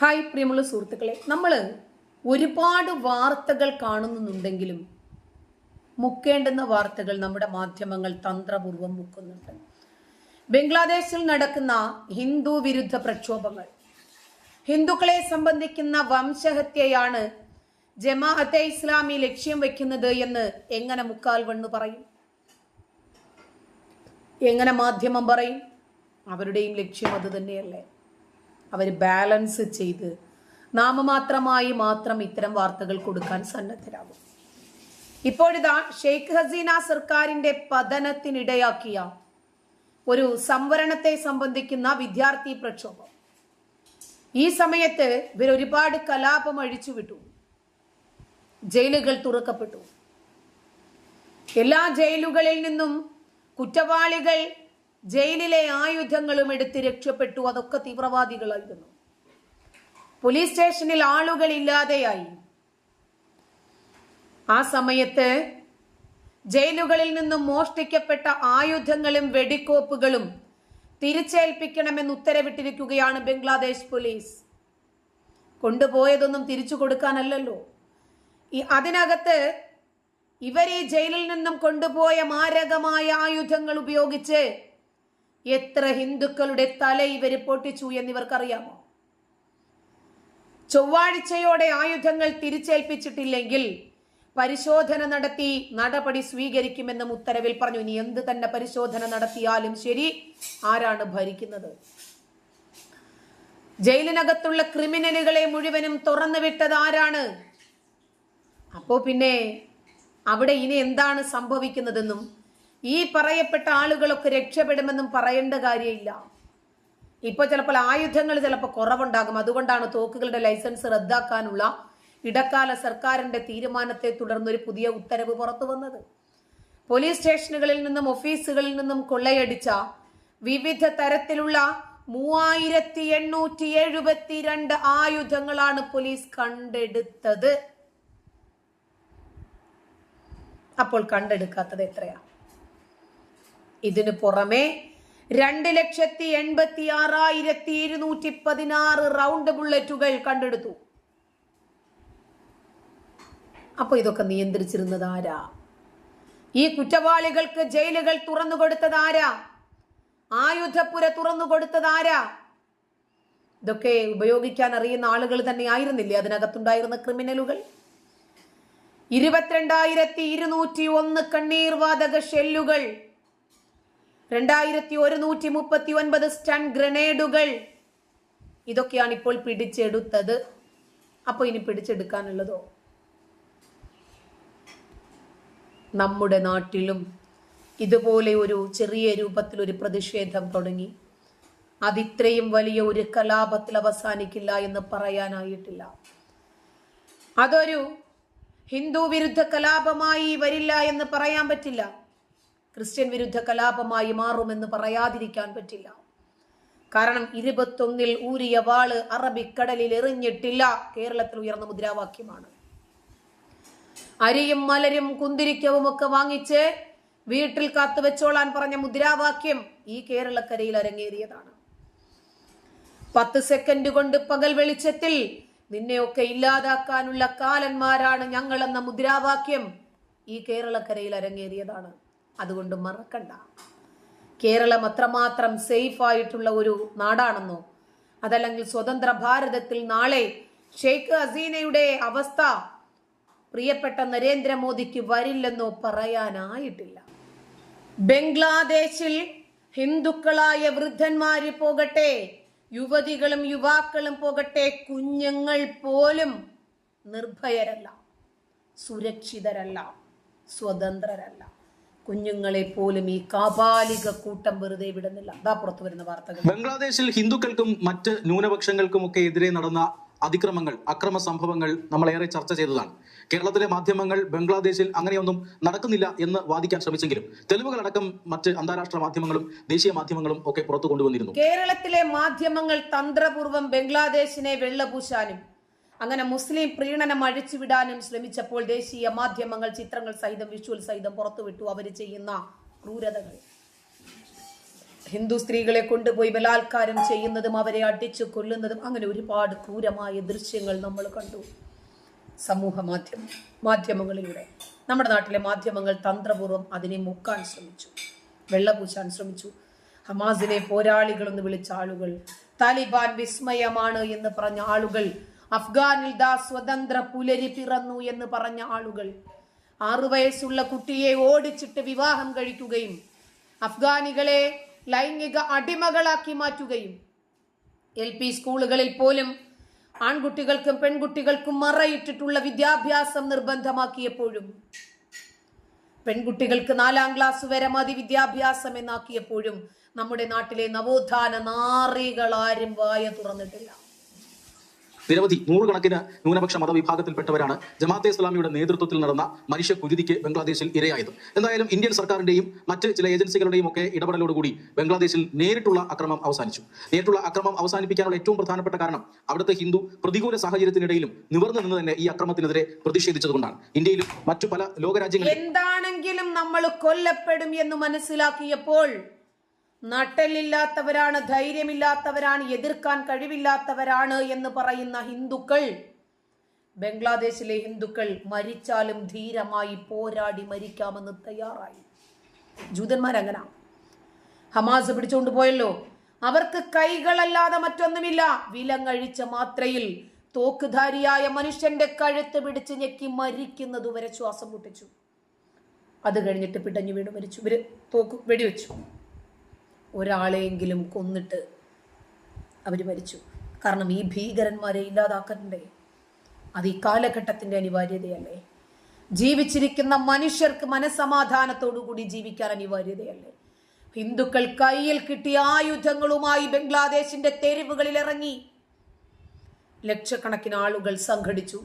Hi പ്രിയമുള്ള സുഹൃത്തുക്കളെ നമ്മൾ ഒരുപാട് വാർത്തകൾ കാണുന്നുണ്ടെങ്കിലും മുക്കേണ്ടുന്ന വാർത്തകൾ നമ്മുടെ മാധ്യമങ്ങൾ തന്ത്രപൂർവം മുക്കുന്നുണ്ട്. ബംഗ്ലാദേശിൽ നടക്കുന്ന ഹിന്ദു വിരുദ്ധ പ്രക്ഷോഭങ്ങൾ. ഹിന്ദുക്കളെ സംബന്ധിക്കുന്ന വംശഹത്യയാണ് ജമാഅത്തെ ഇസ്ലാമി ലക്ഷ്യം വെക്കുന്നത് എന്ന് എങ്ങനെ മുക്കാൽ വണ്ണു പറയും? എങ്ങനെ മാധ്യമം പറയും? അവരുടെയും ലക്ഷ്യം അത് തന്നെയല്ലേ? അവർ ബാലൻസ് ചെയ്ത് നാമമാത്രമായി മാത്രം ഇത്തരം വാർത്തകൾ കൊടുക്കാൻ സന്നദ്ധരാകും. ഇപ്പോഴിതാ ഷെയ്ഖ് ഹസീന സർക്കാരിന്റെ പതനത്തിനിടയാക്കിയ ഒരു സംവരണത്തെ സംബന്ധിക്കുന്ന വിദ്യാർത്ഥി പ്രക്ഷോഭം. ഈ സമയത്ത് ഇവർ ഒരുപാട് കലാപം അഴിച്ചുവിട്ടു. ജയിലുകൾ തുറക്കപ്പെട്ടു. എല്ലാ ജയിലുകളിൽ നിന്നും കുറ്റവാളികൾ ജയിലിലെ ആയുധങ്ങളും എടുത്ത് രക്ഷപ്പെട്ടു. അതൊക്കെ തീവ്രവാദികളായിരുന്നു. പോലീസ് സ്റ്റേഷനിൽ ആളുകൾ ഇല്ലാതെയായി ആ സമയത്ത് ജയിലുകളിൽ നിന്നും മോഷ്ടിക്കപ്പെട്ട ആയുധങ്ങളും വെടിക്കോപ്പുകളും തിരിച്ചേൽപ്പിക്കണമെന്ന് ഉത്തരവിട്ടിരിക്കുകയാണ് ബംഗ്ലാദേശ് പോലീസ്. കൊണ്ടുപോയതൊന്നും തിരിച്ചു കൊടുക്കാനല്ലല്ലോ. ഈ അതിനകത്ത് ഇവർ ഈ ജയിലിൽ നിന്നും കൊണ്ടുപോയ മാരകമായ ആയുധങ്ങൾ ഉപയോഗിച്ച് എത്ര ഹിന്ദുക്കളുടെ തല ഇവർ പൊട്ടിച്ചു എന്നിവർക്കറിയാമോ? ചൊവ്വാഴ്ചയോടെ ആയുധങ്ങൾ തിരിച്ചേൽപ്പിച്ചിട്ടില്ലെങ്കിൽ പരിശോധന നടത്തി നടപടി സ്വീകരിക്കുമെന്നും ഉത്തരവിൽ പറഞ്ഞു. ഇനി എന്ത് തന്നെ പരിശോധന നടത്തിയാലും ശരി ആരാണ് ഭരിക്കുന്നത്? ജയിലിനകത്തുള്ള ക്രിമിനലുകളെ മുഴുവനും തുറന്നു വിട്ടത് ആരാണ്? അപ്പോ പിന്നെ അവിടെ ഇനി എന്താണ് സംഭവിക്കുന്നതെന്നും ഈ പറയപ്പെട്ട ആളുകളൊക്കെ രക്ഷപ്പെടുമെന്നും പറയേണ്ട കാര്യമില്ല. ഇപ്പൊ ചിലപ്പോൾ ആയുധങ്ങൾ ചിലപ്പോൾ കുറവുണ്ടാകും. അതുകൊണ്ടാണ് തോക്കുകളുടെ ലൈസൻസ് റദ്ദാക്കാനുള്ള ഇടക്കാല സർക്കാരിന്റെ തീരുമാനത്തെ തുടർന്ന് ഒരു പുതിയ ഉത്തരവ് പുറത്തു വന്നത്. പോലീസ് സ്റ്റേഷനുകളിൽ നിന്നും ഓഫീസുകളിൽ നിന്നും കൊള്ളയടിച്ച വിവിധ തരത്തിലുള്ള മൂവായിരത്തി എണ്ണൂറ്റി എഴുപത്തിരണ്ട് ആയുധങ്ങളാണ് പോലീസ് കണ്ടെടുത്തത്. അപ്പോൾ കണ്ടെടുക്കാത്തത് എത്രയാ? ഇതിനു പുറമെ രണ്ട് ലക്ഷത്തി എൺപത്തി ആറായിരത്തി ഇരുന്നൂറ്റി പതിനാറ് റൗണ്ട് ബുള്ളറ്റുകൾ കണ്ടെടുത്തു. അപ്പൊ ഇതൊക്കെ നിയന്ത്രിച്ചിരുന്നത് ആരാ? ഈ കുറ്റവാളികൾക്ക് ജയിലുകൾ തുറന്നു കൊടുത്തത് ആരാ? ആയുധപ്പുര തുറന്നു കൊടുത്തത് ആരാ? ഇതൊക്കെ ഉപയോഗിക്കാൻ അറിയുന്ന ആളുകൾ തന്നെ ആയിരുന്നില്ലേ? അതിനകത്തുണ്ടായിരുന്ന ക്രിമിനലുകൾ? ഇരുപത്തിരണ്ടായിരത്തി ഇരുന്നൂറ്റി ഒന്ന് കണ്ണീർവാതക ഷെല്ലുകൾ രണ്ടായിരത്തി ഒരുന്നൂറ്റി മുപ്പത്തി ഒൻപത് സ്റ്റൺ ഗ്രനേഡുകൾ ഇതൊക്കെയാണ് ഇപ്പോൾ പിടിച്ചെടുത്തത്. അപ്പൊ ഇനി പിടിച്ചെടുക്കാനുള്ളതോ? നമ്മുടെ നാട്ടിലും ഇതുപോലെ ഒരു ചെറിയ രൂപത്തിൽ ഒരു പ്രതിഷേധം തുടങ്ങി. അതിത്രയും വലിയ ഒരു കലാപത്തിൽ അവസാനിക്കില്ല എന്ന് പറയാനായിട്ടില്ല. അതൊരു ഹിന്ദു വിരുദ്ധ കലാപമായി വരില്ല എന്ന് പറയാൻ പറ്റില്ല. ക്രിസ്ത്യൻ വിരുദ്ധ കലാപമായി മാറുമെന്ന് പറയാതിരിക്കാൻ പറ്റില്ല. കാരണം ഇരുപത്തൊന്നിൽ ഊരിയ വാൾ അറബിക്കടലിൽ എറിഞ്ഞിട്ടില്ല. കേരളത്തിൽ ഉയർന്ന മുദ്രാവാക്യമാണ്. അരിയും മലരും കുന്തിരിക്കവും ഒക്കെ വാങ്ങിച്ച് വീട്ടിൽ കാത്തു വെച്ചോളാൻ പറഞ്ഞ മുദ്രാവാക്യം ഈ കേരളക്കരയിൽ അരങ്ങേറിയതാണ്. പത്ത് സെക്കൻഡ് കൊണ്ട് പകൽ വെളിച്ചത്തിൽ നിന്നെയൊക്കെ ഇല്ലാതാക്കാനുള്ള കാലന്മാരാണ് ഞങ്ങളെന്ന മുദ്രാവാക്യം ഈ കേരളക്കരയിൽ അരങ്ങേറിയതാണ്. അതുകൊണ്ട് മറക്കണ്ട. കേരളം അത്രമാത്രം സേഫ് ആയിട്ടുള്ള ഒരു നാടാണെന്നോ? അതല്ലെങ്കിൽ സ്വതന്ത്ര ഭാരതത്തിൽ നാളെ ഷെയ്ഖ് ഹസീനയുടെ അവസ്ഥ പ്രിയപ്പെട്ട നരേന്ദ്രമോദിക്ക് വരില്ലെന്നോ പറയാനായിട്ടില്ല. ബംഗ്ലാദേശിൽ ഹിന്ദുക്കളായ വൃദ്ധന്മാര് പോകട്ടെ യുവതികളും യുവാക്കളും പോകട്ടെ കുഞ്ഞുങ്ങൾ പോലും നിർഭയരല്ല സുരക്ഷിതരല്ല സ്വതന്ത്രരല്ല. കുഞ്ഞുങ്ങളെ പോലും ഈ കാപാലിക കൂട്ടം വെറുതെ വിടുന്നില്ല. അതാ പുറത്തു വരുന്ന വാർത്തകൾ. ബംഗ്ലാദേശിൽ ഹിന്ദുക്കൾക്കും മറ്റ് ന്യൂനപക്ഷങ്ങൾക്കും ഒക്കെ എതിരെ നടന്ന അതിക്രമങ്ങൾ അക്രമ സംഭവങ്ങൾ നമ്മൾ ഏറെ ചർച്ച ചെയ്തതാണ്. കേരളത്തിലെ മാധ്യമങ്ങൾ ബംഗ്ലാദേശിൽ അങ്ങനെയൊന്നും നടക്കുന്നില്ല എന്ന് വാദിക്കാൻ ശ്രമിച്ചെങ്കിലും തെളിവുകളടക്കം മറ്റ് അന്താരാഷ്ട്ര മാധ്യമങ്ങളും ദേശീയ മാധ്യമങ്ങളും ഒക്കെ പുറത്തു കൊണ്ടുവന്നിരുന്നു. കേരളത്തിലെ മാധ്യമങ്ങൾ തന്ത്രപൂർവം ബംഗ്ലാദേശിനെ വെള്ളപൂശാനും അങ്ങനെ മുസ്ലിം പ്രീണനം അഴിച്ചുവിടാനും ശ്രമിച്ചപ്പോൾ ദേശീയ മാധ്യമങ്ങൾ ചിത്രങ്ങൾ സഹിതം വിഷ്വൽ സഹിതം പുറത്തുവിട്ടു. അവർ ചെയ്യുന്ന ക്രൂരതകൾ. ഹിന്ദു സ്ത്രീകളെ കൊണ്ടുപോയി ബലാത്കാരം ചെയ്യുന്നതും അവരെ അടിച്ചു കൊല്ലുന്നതും അങ്ങനെ ഒരുപാട് ക്രൂരമായ ദൃശ്യങ്ങൾ നമ്മൾ കണ്ടു. സമൂഹ മാധ്യമ മാധ്യമങ്ങളിലൂടെ. നമ്മുടെ നാട്ടിലെ മാധ്യമങ്ങൾ തന്ത്രപൂർവം അതിനെ മുക്കാൻ ശ്രമിച്ചു. വെള്ളപൂശാൻ ശ്രമിച്ചു. ഹമാസിനെ പോരാളികളെന്ന് വിളിച്ച ആളുകൾ താലിബാൻ വിസ്മയമാണ് എന്ന് പറഞ്ഞ ആളുകൾ അഫ്ഗാനിൽ ദാ സ്വതന്ത്ര പുലരി പിറന്നു എന്ന് പറഞ്ഞ ആളുകൾ. ആറു വയസ്സുള്ള കുട്ടിയെ ഓടിച്ചിട്ട് വിവാഹം കഴിക്കുകയും അഫ്ഗാനികളെ ലൈംഗിക അടിമകളാക്കി മാറ്റുകയും. എൽ പി സ്കൂളുകളിൽ പോലും ആൺകുട്ടികൾക്കും പെൺകുട്ടികൾക്കും മറയിട്ടിട്ടുള്ള വിദ്യാഭ്യാസം നിർബന്ധമാക്കിയപ്പോഴും. പെൺകുട്ടികൾക്ക് നാലാം ക്ലാസ് വരെ മതി വിദ്യാഭ്യാസം എന്നാക്കിയപ്പോഴും നമ്മുടെ നാട്ടിലെ നവോത്ഥാന നാറികൾ ആരും വായ തുറന്നിട്ടില്ല. നിരവധി നൂറുകണക്കിന് ന്യൂനപക്ഷ മതവിഭാഗത്തിൽപ്പെട്ടവരാണ് ജമാഅത്തെ ഇസ്ലാമിയുടെ നേതൃത്വത്തിൽ നടന്ന മനുഷ്യ കുരുതിക്ക് ബംഗ്ലാദേശിൽ ഇരയായത്. എന്തായാലും ഇന്ത്യൻ സർക്കാരിന്റെയും മറ്റ് ചില ഏജൻസികളുടെയും ഒക്കെ ഇടപെടലോടുകൂടി ബംഗ്ലാദേശിൽ നേരിട്ടുള്ള അക്രമം അവസാനിച്ചു. നേരിട്ടുള്ള അക്രമം അവസാനിപ്പിക്കാനുള്ള ഏറ്റവും പ്രധാനപ്പെട്ട കാരണം അവിടുത്തെ ഹിന്ദു പ്രതികൂല സാഹചര്യത്തിനിടയിലും നിവർന്നു നിന്ന് തന്നെ ഈ അക്രമത്തിനെതിരെ പ്രതിഷേധിച്ചതുകൊണ്ടാണ്. ഇന്ത്യയിലും മറ്റു പല ലോകരാജ്യങ്ങളിലും എന്താണെങ്കിലും നമ്മൾ കൊല്ലപ്പെടും എന്ന് മനസ്സിലാക്കിയപ്പോൾ നട്ടലില്ലാത്തവരാണ് ധൈര്യമില്ലാത്തവരാണ് എതിർക്കാൻ കഴിവില്ലാത്തവരാണ് എന്ന് പറയുന്ന ഹിന്ദുക്കൾ ബംഗ്ലാദേശിലെ ഹിന്ദുക്കൾ മരിച്ചാലും ധീരമായി പോരാടി മരിക്കാമെന്ന് തയ്യാറായി. ജൂതന്മാരങ്ങനെ. ഹമാസ് പിടിച്ചുകൊണ്ട് പോയല്ലോ. അവർക്ക് കൈകളല്ലാതെ മറ്റൊന്നുമില്ല. വിലങ്ങഴിച്ച മാത്രയിൽ തോക്കുധാരിയായ മനുഷ്യന്റെ കഴുത്ത് പിടിച്ച് ഞെക്കി മരിക്കുന്നതുവരെ ശ്വാസം മുട്ടിച്ചു. അത് കഴിഞ്ഞിട്ട് പിടഞ്ഞു വീണ് മരിച്ചു. ഇവർ തോക്ക് വെടിവെച്ചു. ഒരാളെയെങ്കിലും കൊന്നിട്ട് അവർ മരിച്ചു. കാരണം ഈ ഭീകരന്മാരെ ഇല്ലാതാക്കണ്ടേ? അത് ഈ കാലഘട്ടത്തിന്റെ അനിവാര്യതയല്ലേ? ജീവിച്ചിരിക്കുന്ന മനുഷ്യർക്ക് മനസമാധാനത്തോടുകൂടി ജീവിക്കാൻ അനിവാര്യതയല്ലേ? ഹിന്ദുക്കൾ കയ്യിൽ കിട്ടിയ ആയുധങ്ങളുമായി ബംഗ്ലാദേശിന്റെ തെരുവുകളിൽ ഇറങ്ങി ലക്ഷക്കണക്കിന് ആളുകൾ സംഘടിച്ചു.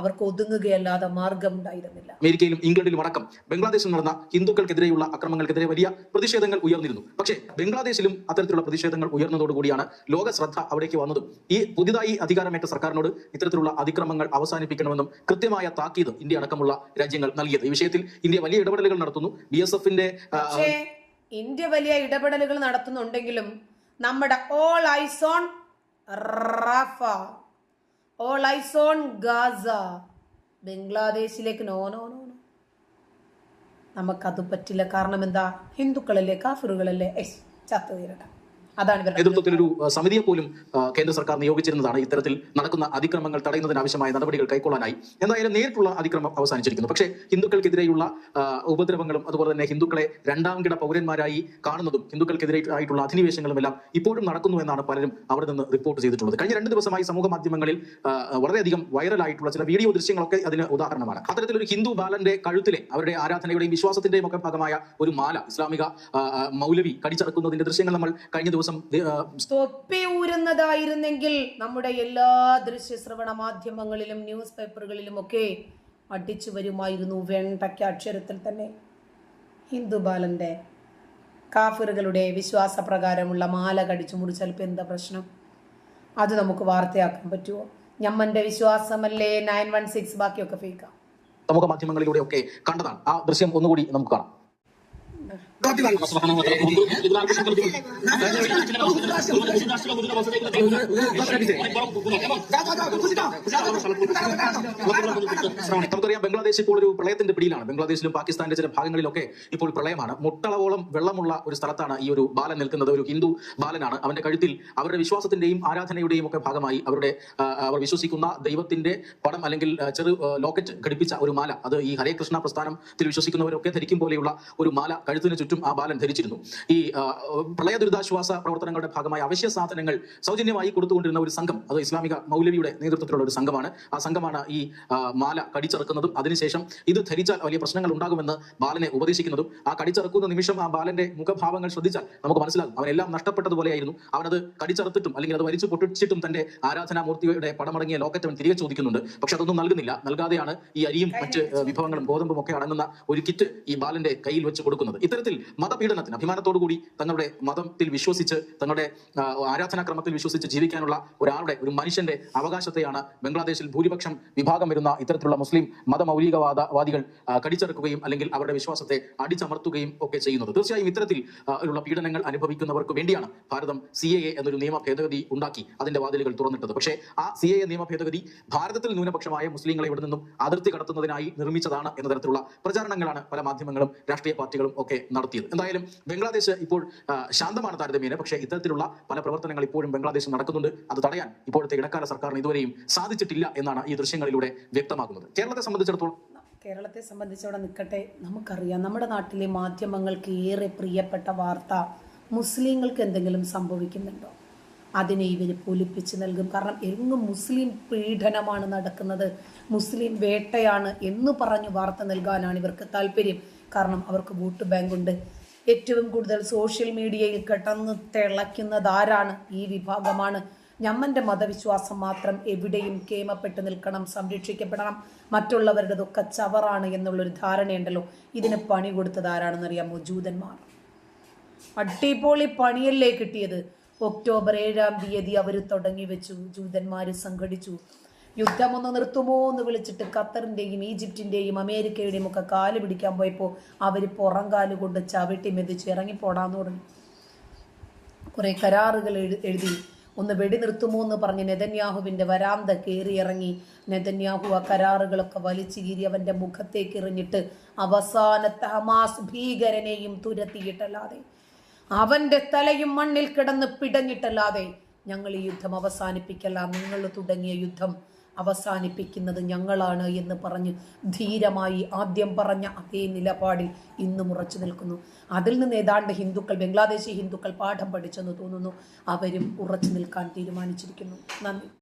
അവർക്ക് ഒതുങ്ങുകയല്ലാതെ മാർഗം ഉണ്ടായിരുന്നില്ല. അമേരിക്കയിലും ഇംഗ്ലണ്ടിലും അടക്കം ബംഗ്ലാദേശിൽ നടന്ന ഹിന്ദുക്കൾക്കെതിരെയുള്ള അക്രമങ്ങൾക്കെതിരെ വലിയ പ്രതിഷേധങ്ങൾ ഉയർന്നിരുന്നു. പക്ഷേ ബംഗ്ലാദേശിലും അത്തരത്തിലുള്ള പ്രതിഷേധങ്ങൾ ഉയർന്നതോടുകൂടിയാണ് ലോക ശ്രദ്ധ അവിടേക്ക് വന്നതും. ഈ പുതിയതായി അധികാരമേറ്റ സർക്കാരിനോട് ഇത്തരത്തിലുള്ള അതിക്രമങ്ങൾ അവസാനിപ്പിക്കണമെന്നും കൃത്യമായ താക്കീത് ഇന്ത്യ അടക്കമുള്ള രാജ്യങ്ങൾ നൽകിയത്. ഈ വിഷയത്തിൽ ഇന്ത്യ വലിയ ഇടപെടലുകൾ നടത്തുന്നു. ബി എസ് എഫിന്റെ ഇന്ത്യ വലിയ ഇടപെടലുകൾ നടത്തുന്നുണ്ടെങ്കിലും നമ്മുടെ all eyes on Rafah. All eyes on Gaza ബംഗ്ലാദേശിലേക്ക് no no no no. നമുക്കത് പറ്റില്ല. കാരണം എന്താ? ഹിന്ദുക്കളല്ലേ കാഫറുകളല്ലേ? എസ് ചത്തു തീരട്ടെ അഹ്, സമിതിയെ പോലും കേന്ദ്ര സർക്കാർ നിയോഗിച്ചിരുന്നതാണ് ഇത്തരത്തിൽ നടക്കുന്ന അതിക്രമങ്ങൾ തടയുന്നതിനാവശ്യമായ നടപടികൾ കൈക്കൊള്ളാനായി. എന്തായാലും നേരിട്ടുള്ള അതിക്രമം അവസാനിച്ചിരിക്കുന്നു. പക്ഷേ ഹിന്ദുക്കൾക്കെതിരെയുള്ള ഉപദ്രവങ്ങളും അതുപോലെ തന്നെ ഹിന്ദുക്കളെ രണ്ടാം കിട പൗരന്മാരായി കാണുന്നതും ഹിന്ദുക്കൾക്കെതിരെ ആയിട്ടുള്ള അധിനിവേശങ്ങളും എല്ലാം ഇപ്പോഴും നടക്കുന്നു എന്നാണ് പലരും അവിടെ നിന്ന് റിപ്പോർട്ട് ചെയ്തിട്ടുള്ളത്. കഴിഞ്ഞ രണ്ട് ദിവസമായി സമൂഹ മാധ്യമങ്ങളിൽ വളരെയധികം വൈറലായിട്ടുള്ള ചില വീഡിയോ ദൃശ്യങ്ങളൊക്കെ അതിന് ഉദാഹരണമാണ്. അത്തരത്തിലൊരു ഹിന്ദു ബാലന്റെ കഴുത്തിലെ അവരുടെ ആരാധനയുടെയും വിശ്വാസത്തിന്റെയും ഒക്കെ ഭാഗമായ ഒരു മാല ഇസ്ലാമിക മൗലവി കടിച്ചറക്കുന്നതിന്റെ ദൃശ്യങ്ങൾ നമ്മൾ കഴിഞ്ഞ ദിവസം ദേ- തൊപ്പി ഊരുന്നതായിരുന്നെങ്കിൽ നമ്മുടെ എല്ലാ ദൃശ്യ ശ്രവണ മാധ്യമങ്ങളിലും ന്യൂസ് പേപ്പറുകളിലും ഒക്കെ അടിച്ചു വരുമായിരുന്നു വെണ്ടയ്ക്ക അക്ഷരത്തിൽ തന്നെ. ഹിന്ദു ബാലന്റെ കാഫിറുകളുടെ വിശ്വാസപ്രകാരമുള്ള മാല കടിച്ചു മുറിച്ചാൽ ഇപ്പം എന്താ പ്രശ്നം? അത് നമുക്ക് വാർത്തയാക്കാൻ പറ്റുമോ ഞമ്മന്റെ വിശ്വാസമല്ലേ നയൻ വൺ സിക്സ്? ബാക്കിയൊക്കെ ഫേക്കാം സമൂഹ മാധ്യമങ്ങളിലൂടെ ഒക്കെ കണ്ടതാണ്. ആ ദൃശ്യം ഒന്നുകൂടി നമുക്ക് കാണാം. നമുക്കറിയാം ബംഗ്ലാദേശ് ഇപ്പോൾ ഒരു പ്രളയത്തിന്റെ പിടിയിലാണ്. ബംഗ്ലാദേശിലും പാകിസ്ഥാന്റെ ചില ഭാഗങ്ങളിലൊക്കെ ഇപ്പോൾ പ്രളയമാണ്. മുട്ടളവോളം വെള്ളമുള്ള ഒരു സ്ഥലത്താണ് ഈ ഒരു ബാലൻ നിൽക്കുന്നത്. ഒരു ഹിന്ദു ബാലനാണ്. അവന്റെ കഴുത്തിൽ അവരുടെ വിശ്വാസത്തിന്റെയും ആരാധനയുടെയും ഒക്കെ ഭാഗമായി അവരുടെ അവർ വിശ്വസിക്കുന്ന ദൈവത്തിന്റെ പടം അല്ലെങ്കിൽ ചെറു ലോക്കറ്റ് ഘടിപ്പിച്ച ഒരു മാല. അത് ഈ ഹരേ കൃഷ്ണ പ്രസ്ഥാനത്തിൽ വിശ്വസിക്കുന്നവരൊക്കെ ധരിക്കും പോലെയുള്ള ഒരു മാല കഴുത്തിന് ചുറ്റും ആ ബാലൻ ധരിച്ചിരുന്നു. ഈ പ്രളയ ദുരിതാശ്വാസ പ്രവർത്തനങ്ങളുടെ ഭാഗമായി അവശ്യ സാധനങ്ങൾ സൗജന്യമായി കൊടുത്തുകൊണ്ടിരുന്ന ഒരു സംഘം അത് ഇസ്ലാമിക മൗലവിയുടെ നേതൃത്വത്തിലുള്ള ഒരു സംഘമാണ്. ആ സംഘമാണ് ഈ മാല കടിച്ചിറക്കുന്നതും അതിനുശേഷം ഇത് ധരിച്ചാൽ വലിയ പ്രശ്നങ്ങൾ ഉണ്ടാകുമെന്ന് ബാലനെ ഉപദേശിക്കുന്നതും ആ കടിച്ചിറക്കുന്ന നിമിഷം ആ ബാലന്റെ മുഖഭാവങ്ങൾ ശ്രദ്ധിച്ചാൽ നമുക്ക് മനസ്സിലാകും. അവനെല്ലാം നഷ്ടപ്പെട്ടതുപോലെയായിരുന്നു. അവനത് കടിച്ചറുത്തിട്ടും അല്ലെങ്കിൽ അത് വലിച്ചു പൊട്ടിച്ചിട്ടും തന്റെ ആരാധനാമൂർത്തിയുടെ പടമടങ്ങിയ ലോക്കറ്റ് അവൻ തിരികെ ചോദിക്കുന്നുണ്ട്. പക്ഷെ അതൊന്നും നൽകുന്നില്ല. നൽകാതെയാണ് ഈ അരിയും മറ്റ് വിഭവങ്ങളും ഗോതമ്പും ഒക്കെ അടങ്ങുന്ന ഒരു കിറ്റ് ഈ ബാലന്റെ കയ്യിൽ വെച്ച് കൊടുക്കുന്നത്. ഇത്തരത്തിൽ മതപീഡനത്തിന് അഭിമാനത്തോടു കൂടി തങ്ങളുടെ മതത്തിൽ വിശ്വസിച്ച് തങ്ങളുടെ ആരാധനാക്രമത്തിൽ വിശ്വസിച്ച് ജീവിക്കാനുള്ള ഒരാളുടെ ഒരു മനുഷ്യന്റെ അവകാശത്തെയാണ് ബംഗ്ലാദേശിൽ ഭൂരിപക്ഷം വിഭാഗം വരുന്ന ഇത്തരത്തിലുള്ള മുസ്ലിം മതമൗലികവാദവാദികൾ കടിച്ചെറുക്കുകയും അല്ലെങ്കിൽ അവരുടെ വിശ്വാസത്തെ അടിച്ചമർത്തുകയും ഒക്കെ ചെയ്യുന്നത്. തീർച്ചയായും ഇത്തരത്തിൽ ഉള്ള പീഡനങ്ങൾ അനുഭവിക്കുന്നവർക്ക് വേണ്ടിയാണ് ഭാരതം സി എ എന്നൊരു നിയമ ഭേദഗതി ഉണ്ടാക്കി അതിന്റെ വാതിലുകൾ തുറന്നിട്ടത്. പക്ഷേ ആ സി എ നിയമ ഭേദഗതി ഭാരതത്തിൽ ന്യൂനപക്ഷമായ മുസ്ലിങ്ങളെ ഇവിടെ നിന്നും അതിർത്തി കടത്തുന്നതിനായി നിർമ്മിച്ചതാണ് എന്ന തരത്തിലുള്ള പ്രചാരണങ്ങളാണ് പല മാധ്യമങ്ങളും രാഷ്ട്രീയ പാർട്ടികളും ഒക്കെ നടത്തിയത്. എന്തായാലും ബംഗ്ലാദേശ് ഇപ്പോൾ ശാന്തമാണ് താരതമ്യേന. പക്ഷേ ഇത്തരത്തിലുള്ള പല പ്രവർത്തനങ്ങൾ ഇപ്പോഴും ബംഗ്ലാദേശിൽ നടക്കുന്നുണ്ട്. അത് തടയാൻ ഇപ്പോഴത്തെ ഇടക്കാല സർക്കാരിന് ഇതുവരെയും സാധിച്ചിട്ടില്ല എന്നാണ് ഈ ദൃശ്യങ്ങളിലൂടെ വ്യക്തമാക്കുന്നത് കേരളത്തെ സംബന്ധിച്ചിടത്തോളം? കേരളത്തെ സംബന്ധിച്ചവിടെ നിൽക്കട്ടെ. നമുക്കറിയാം നമ്മുടെ നാട്ടിലെ മാധ്യമങ്ങൾക്ക് ഏറെ പ്രിയപ്പെട്ട വാർത്ത മുസ്ലിങ്ങൾക്ക് എന്തെങ്കിലും സംഭവിക്കുന്നുണ്ടോ? അതിനെ ഇവർ പൊലിപ്പിച്ച് നൽകും. കാരണം എങ്ങും മുസ്ലിം പീഡനമാണ് നടക്കുന്നത്. മുസ്ലിം വേട്ടയാണ് എന്ന് പറഞ്ഞു വാർത്ത നൽകാനാണ് ഇവർക്ക് താല്പര്യം. കാരണം അവർക്ക് വോട്ട് ബാങ്കുണ്ട് ഏറ്റവും കൂടുതൽ സോഷ്യൽ മീഡിയയിൽ കിടന്ന് തിളയ്ക്കുന്നത് ആരാണ്? ഈ വിഭാഗമാണ്. ഞമ്മന്റെ മതവിശ്വാസം മാത്രം എവിടെയും കേമപ്പെട്ട് നിൽക്കണം സംരക്ഷിക്കപ്പെടണം. മറ്റുള്ളവരുടേതൊക്കെ ചവറാണ് എന്നുള്ളൊരു ധാരണയുണ്ടല്ലോ. ഇതിന് പണി കൊടുത്തത് ആരാണെന്ന് അറിയാമോ? ജൂതന്മാർ. അടിപൊളി പണിയല്ലേ കിട്ടിയത്? ഒക്ടോബർ ഏഴാം തീയതി അവർ തുടങ്ങി വെച്ചു. ജൂതന്മാർ സംഘടിച്ചു. യുദ്ധമൊന്ന് നിർത്തുമോ എന്ന് വിളിച്ചിട്ട് ഖത്തറിന്റെയും ഈജിപ്തിന്റെയും അമേരിക്കയുടെയും ഒക്കെ കാൽ പിടിക്കാൻ പോയപ്പോൾ അവർ പുറം കാൽ കൊണ്ട് ചവിട്ടി മെതിച്ച് ഇറങ്ങിപ്പോടാന്ന് തുടങ്ങി. കുറെ കരാറുകൾ എഴു- എഴുതി. ഒന്ന് വെടി നിർത്തുമോ എന്ന് പറഞ്ഞ് നെതന്യാഹുവിന്റെ വരാന്ത കയറി ഇറങ്ങി. നെതന്യാഹു ആ കരാറുകളൊക്കെ വലിച്ചു കീറി അവന്റെ മുഖത്തേക്ക് എറിഞ്ഞിട്ട് അവസാനത്തെ ഹമാസ് ഭീകരനെയും തുരത്തിയിട്ടല്ലാതെ. അവന്റെ തലയും മണ്ണിൽ കിടന്ന് പിടഞ്ഞിട്ടല്ലാതെ. ഞങ്ങൾ ഈ യുദ്ധം അവസാനിപ്പിക്കല്ല. നിങ്ങൾ തുടങ്ങിയ യുദ്ധം അവസാനിപ്പിക്കുന്നത് ഞങ്ങളാണ് എന്ന് പറഞ്ഞ് ധീരമായി ആദ്യം പറഞ്ഞ അതേ നിലപാടിൽ ഇന്നും ഉറച്ചു നിൽക്കുന്നു. അതിൽ നിന്ന് ഏതാണ്ട് ഹിന്ദുക്കൾ ബംഗ്ലാദേശി ഹിന്ദുക്കൾ പാഠം പഠിച്ചെന്ന് തോന്നുന്നു. അവരും ഉറച്ചു നിൽക്കാൻ തീരുമാനിച്ചിരിക്കുന്നു. നന്ദി.